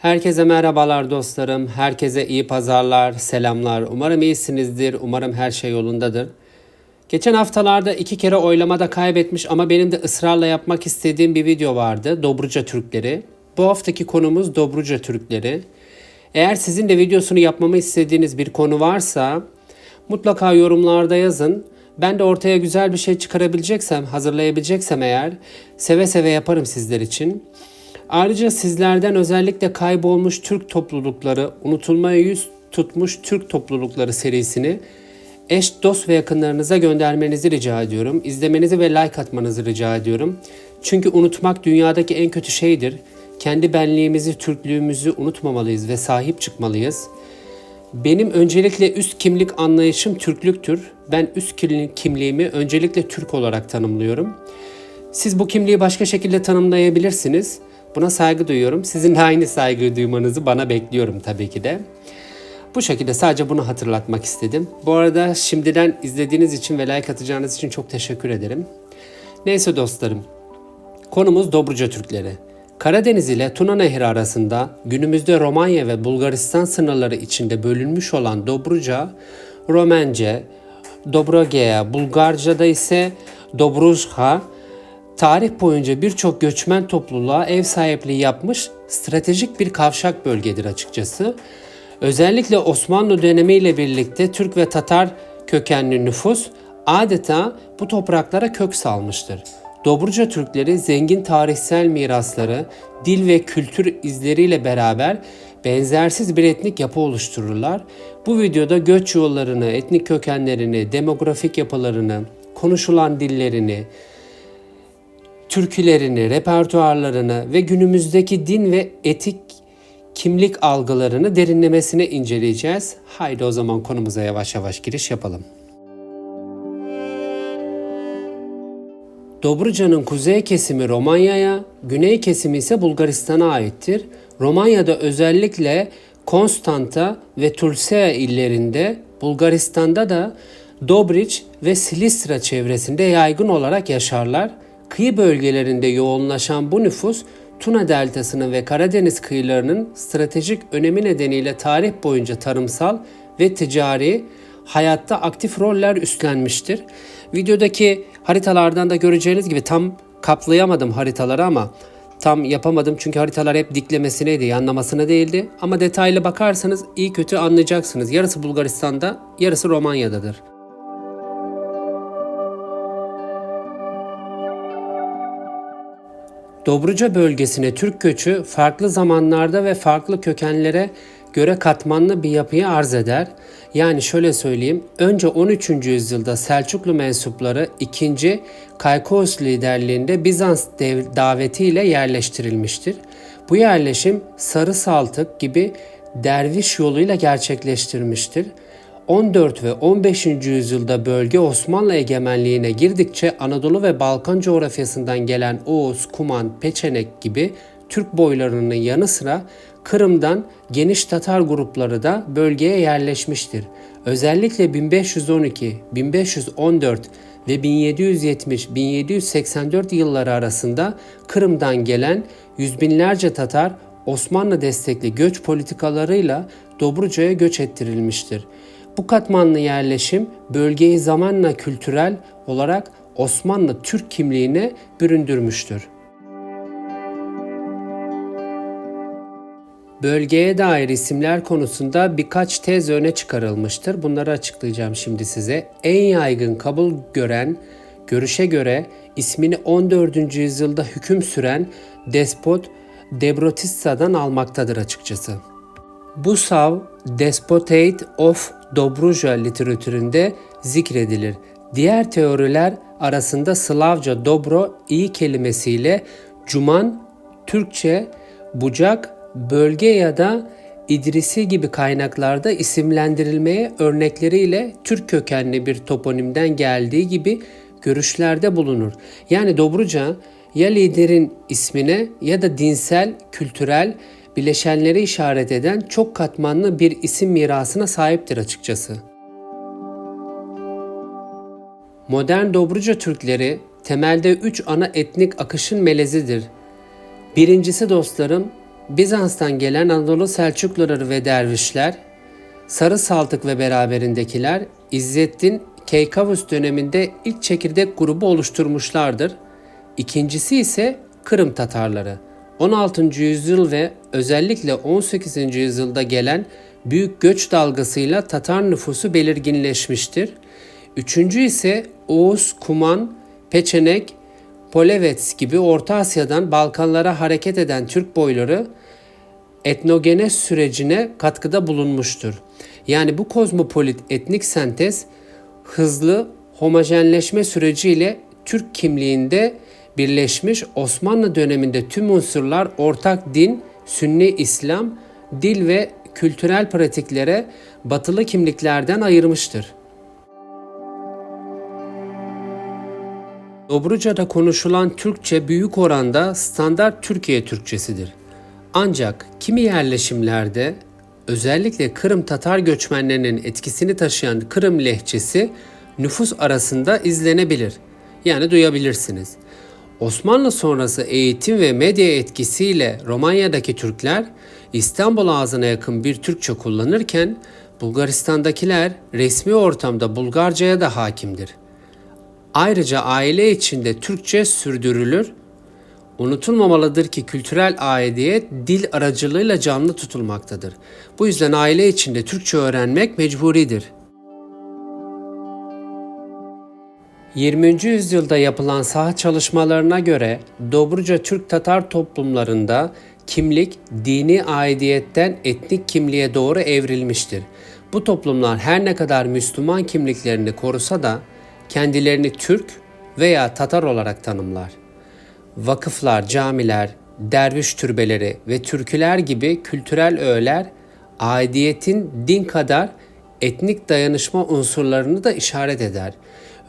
Herkese merhabalar dostlarım. Herkese iyi pazarlar, selamlar. Umarım iyisinizdir. Umarım her şey yolundadır. Geçen haftalarda iki kere oylamada kaybetmiş ama benim de ısrarla yapmak istediğim bir video vardı. Dobruca Türkleri. Bu haftaki konumuz Dobruca Türkleri. Eğer sizin de videosunu yapmamı istediğiniz bir konu varsa mutlaka yorumlarda yazın. Ben de ortaya güzel bir şey çıkarabileceksem, hazırlayabileceksem eğer seve seve yaparım sizler için. Ayrıca sizlerden özellikle kaybolmuş Türk toplulukları, unutulmaya yüz tutmuş Türk toplulukları serisini eş, dost ve yakınlarınıza göndermenizi rica ediyorum. İzlemenizi ve like atmanızı rica ediyorum. Çünkü unutmak dünyadaki en kötü şeydir. Kendi benliğimizi, Türklüğümüzü unutmamalıyız ve sahip çıkmalıyız. Benim öncelikle üst kimlik anlayışım Türklüktür. Ben üst kimli- kimliğimi öncelikle Türk olarak tanımlıyorum. Siz bu kimliği başka şekilde tanımlayabilirsiniz. Buna saygı duyuyorum. Sizin de aynı saygı duymanızı bana bekliyorum tabii ki de. Bu şekilde sadece bunu hatırlatmak istedim. Bu arada şimdiden izlediğiniz için ve like atacağınız için çok teşekkür ederim. Neyse dostlarım. Konumuz Dobruca Türkleri. Karadeniz ile Tuna Nehri arasında günümüzde Romanya ve Bulgaristan sınırları içinde bölünmüş olan Dobruca, Romence, Dobrogea, Bulgarca'da ise Dobruzha, tarih boyunca birçok göçmen topluluğa ev sahipliği yapmış stratejik bir kavşak bölgedir açıkçası. Özellikle Osmanlı dönemiyle birlikte Türk ve Tatar kökenli nüfus adeta bu topraklara kök salmıştır. Dobruca Türkleri zengin tarihsel mirasları, dil ve kültür izleriyle beraber benzersiz bir etnik yapı oluştururlar. Bu videoda göç yollarını, etnik kökenlerini, demografik yapılarını, konuşulan dillerini, türkülerini, repertuarlarını ve günümüzdeki din ve etik kimlik algılarını derinlemesine inceleyeceğiz. Haydi o zaman konumuza yavaş yavaş giriş yapalım. Dobruca'nın kuzey kesimi Romanya'ya, güney kesimi ise Bulgaristan'a aittir. Romanya'da özellikle Konstanta ve Tulsea illerinde, Bulgaristan'da da Dobriç ve Silistra çevresinde yaygın olarak yaşarlar. Kıyı bölgelerinde yoğunlaşan bu nüfus Tuna Deltası'nın ve Karadeniz kıyılarının stratejik önemi nedeniyle tarih boyunca tarımsal ve ticari hayatta aktif roller üstlenmiştir. Videodaki haritalardan da göreceğiniz gibi tam kaplayamadım haritaları ama tam yapamadım çünkü haritalar hep diklemesineydi, yanlamasına değildi. Ama detaylı bakarsanız iyi kötü anlayacaksınız. Yarısı Bulgaristan'da, yarısı Romanya'dadır. Dobruca bölgesine Türk göçü farklı zamanlarda ve farklı kökenlere göre katmanlı bir yapıyı arz eder. Yani şöyle söyleyeyim, önce 13. yüzyılda Selçuklu mensupları 2. Kaykos liderliğinde Bizans davetiyle yerleştirilmiştir. Bu yerleşim Sarı Saltık gibi derviş yoluyla gerçekleştirmiştir. 14 ve 15. yüzyılda bölge Osmanlı egemenliğine girdikçe Anadolu ve Balkan coğrafyasından gelen Oğuz, Kuman, Peçenek gibi Türk boylarının yanı sıra Kırım'dan geniş Tatar grupları da bölgeye yerleşmiştir. Özellikle 1512, 1514 ve 1770-1784 yılları arasında Kırım'dan gelen yüz binlerce Tatar Osmanlı destekli göç politikalarıyla Dobruca'ya göç ettirilmiştir. Bu katmanlı yerleşim bölgeyi zamanla kültürel olarak Osmanlı Türk kimliğine büründürmüştür. Bölgeye dair isimler konusunda birkaç tez öne çıkarılmıştır. Bunları açıklayacağım şimdi size. En yaygın kabul gören görüşe göre ismini 14. yüzyılda hüküm süren despot Debrotissa'dan almaktadır açıkçası. Bu sav Despotate of Dobruja literatüründe zikredilir. Diğer teoriler arasında Slavca dobro iyi kelimesiyle cuman, Türkçe bucak, bölge ya da İdrisi gibi kaynaklarda isimlendirilmeye örnekleriyle Türk kökenli bir toponimden geldiği gibi görüşlerde bulunur. Yani Dobruca ya liderin ismine ya da dinsel, kültürel bileşenleri işaret eden çok katmanlı bir isim mirasına sahiptir açıkçası. Modern Dobruca Türkleri temelde üç ana etnik akışın melezidir. Birincisi dostlarım Bizans'tan gelen Anadolu Selçukluları ve dervişler, Sarı Saltık ve beraberindekiler İzzettin Keykavus döneminde ilk çekirdek grubu oluşturmuşlardır. İkincisi ise Kırım Tatarları. 16. yüzyıl ve özellikle 18. yüzyılda gelen büyük göç dalgasıyla Tatar nüfusu belirginleşmiştir. Üçüncü ise Oğuz, Kuman, Peçenek, Polevets gibi Orta Asya'dan Balkanlara hareket eden Türk boyları etnogene sürecine katkıda bulunmuştur. Yani bu kozmopolit etnik sentez hızlı homojenleşme süreciyle Türk kimliğinde birleşmiş Osmanlı döneminde tüm unsurlar ortak din, Sünni İslam, dil ve kültürel pratiklere batılı kimliklerden ayırmıştır. Dobruca'da konuşulan Türkçe büyük oranda standart Türkiye Türkçesidir. Ancak kimi yerleşimlerde özellikle Kırım Tatar göçmenlerinin etkisini taşıyan Kırım lehçesi nüfus arasında izlenebilir. Yani duyabilirsiniz. Osmanlı sonrası eğitim ve medya etkisiyle Romanya'daki Türkler İstanbul ağzına yakın bir Türkçe kullanırken Bulgaristan'dakiler resmi ortamda Bulgarca'ya da hakimdir. Ayrıca aile içinde Türkçe sürdürülür. Unutulmamalıdır ki kültürel aidiyet dil aracılığıyla canlı tutulmaktadır. Bu yüzden aile içinde Türkçe öğrenmek mecburidir. 20. yüzyılda yapılan saha çalışmalarına göre Dobruca Türk-Tatar toplumlarında kimlik dini aidiyetten etnik kimliğe doğru evrilmiştir. Bu toplumlar her ne kadar Müslüman kimliklerini korusa da kendilerini Türk veya Tatar olarak tanımlar. Vakıflar, camiler, derviş türbeleri ve türküler gibi kültürel öğeler aidiyetin din kadar etnik dayanışma unsurlarını da işaret eder.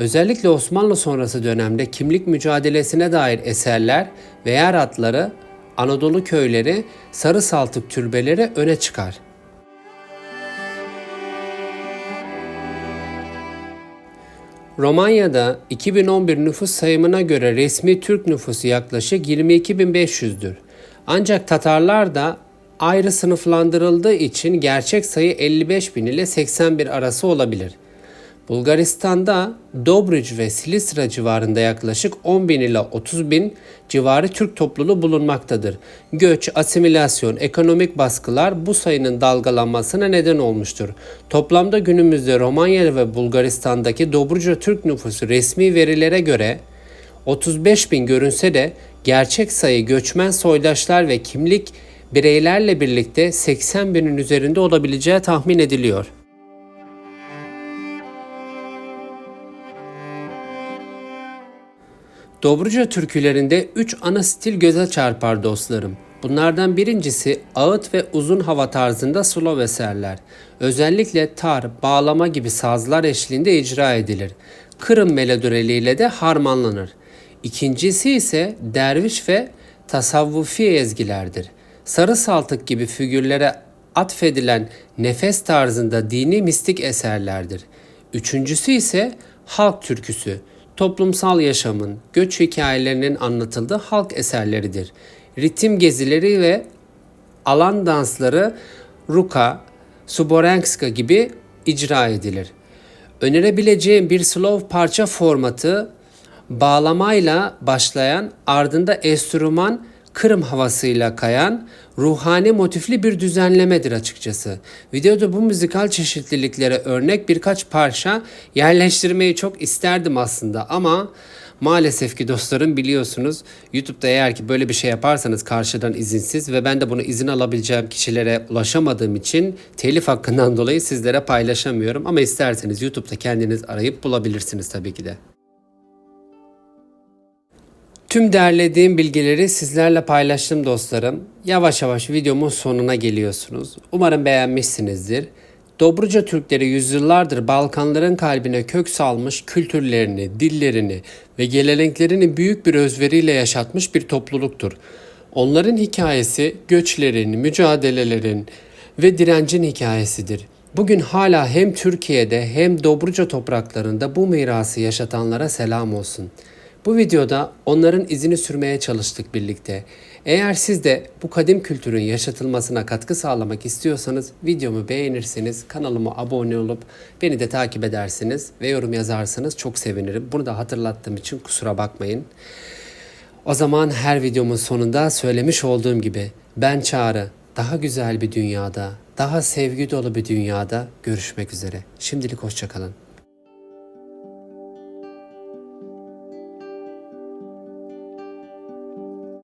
Özellikle Osmanlı sonrası dönemde kimlik mücadelesine dair eserler ve yer adları Anadolu köyleri, sarı saltık türbeleri öne çıkar. Romanya'da 2011 nüfus sayımına göre resmi Türk nüfusu yaklaşık 22.500'dür. Ancak Tatarlar da ayrı sınıflandırıldığı için gerçek sayı 55 bin ile 81 arası olabilir. Bulgaristan'da Dobruç ve Silistra civarında yaklaşık 10 bin ila 30 bin civarı Türk topluluğu bulunmaktadır. Göç, asimilasyon, ekonomik baskılar bu sayının dalgalanmasına neden olmuştur. Toplamda günümüzde Romanya ve Bulgaristan'daki Dobruca Türk nüfusu resmi verilere göre 35 bin görünse de gerçek sayı göçmen soydaşlar ve kimlik bireylerle birlikte 80 binin üzerinde olabileceği tahmin ediliyor. Dobruca türkülerinde 3 ana stil göze çarpar dostlarım. Bunlardan birincisi ağıt ve uzun hava tarzında slow eserler. Özellikle tar, bağlama gibi sazlar eşliğinde icra edilir. Kırım melodileriyle de harmanlanır. İkincisi ise derviş ve tasavvufi ezgilerdir. Sarı saltık gibi figürlere atfedilen nefes tarzında dini mistik eserlerdir. Üçüncüsü ise halk türküsü toplumsal yaşamın, göç hikayelerinin anlatıldığı halk eserleridir. Ritim gezileri ve alan dansları ruka, suborenska gibi icra edilir. Önerebileceğim bir slow parça formatı bağlamayla başlayan ardında enstrüman Kırım havasıyla kayan ruhani motifli bir düzenlemedir açıkçası. Videoda bu müzikal çeşitliliklere örnek birkaç parça yerleştirmeyi çok isterdim aslında ama maalesef ki dostlarım biliyorsunuz YouTube'da eğer ki böyle bir şey yaparsanız karşıdan izinsiz ve ben de bunu izin alabileceğim kişilere ulaşamadığım için telif hakkından dolayı sizlere paylaşamıyorum ama isterseniz YouTube'da kendiniz arayıp bulabilirsiniz tabii ki de. Tüm derlediğim bilgileri sizlerle paylaştım dostlarım. Yavaş yavaş videomun sonuna geliyorsunuz. Umarım beğenmişsinizdir. Dobruca Türkleri yüzyıllardır Balkanların kalbine kök salmış kültürlerini, dillerini ve geleneklerini büyük bir özveriyle yaşatmış bir topluluktur. Onların hikayesi göçlerin, mücadelelerin ve direncin hikayesidir. Bugün hala hem Türkiye'de hem Dobruca topraklarında bu mirası yaşatanlara selam olsun.'' Bu videoda onların izini sürmeye çalıştık birlikte. Eğer siz de bu kadim kültürün yaşatılmasına katkı sağlamak istiyorsanız videomu beğenirsiniz, kanalıma abone olup beni de takip edersiniz ve yorum yazarsanız çok sevinirim. Bunu da hatırlattığım için kusura bakmayın. O zaman her videomun sonunda söylemiş olduğum gibi ben Çağrı daha güzel bir dünyada, daha sevgi dolu bir dünyada görüşmek üzere. Şimdilik hoşçakalın.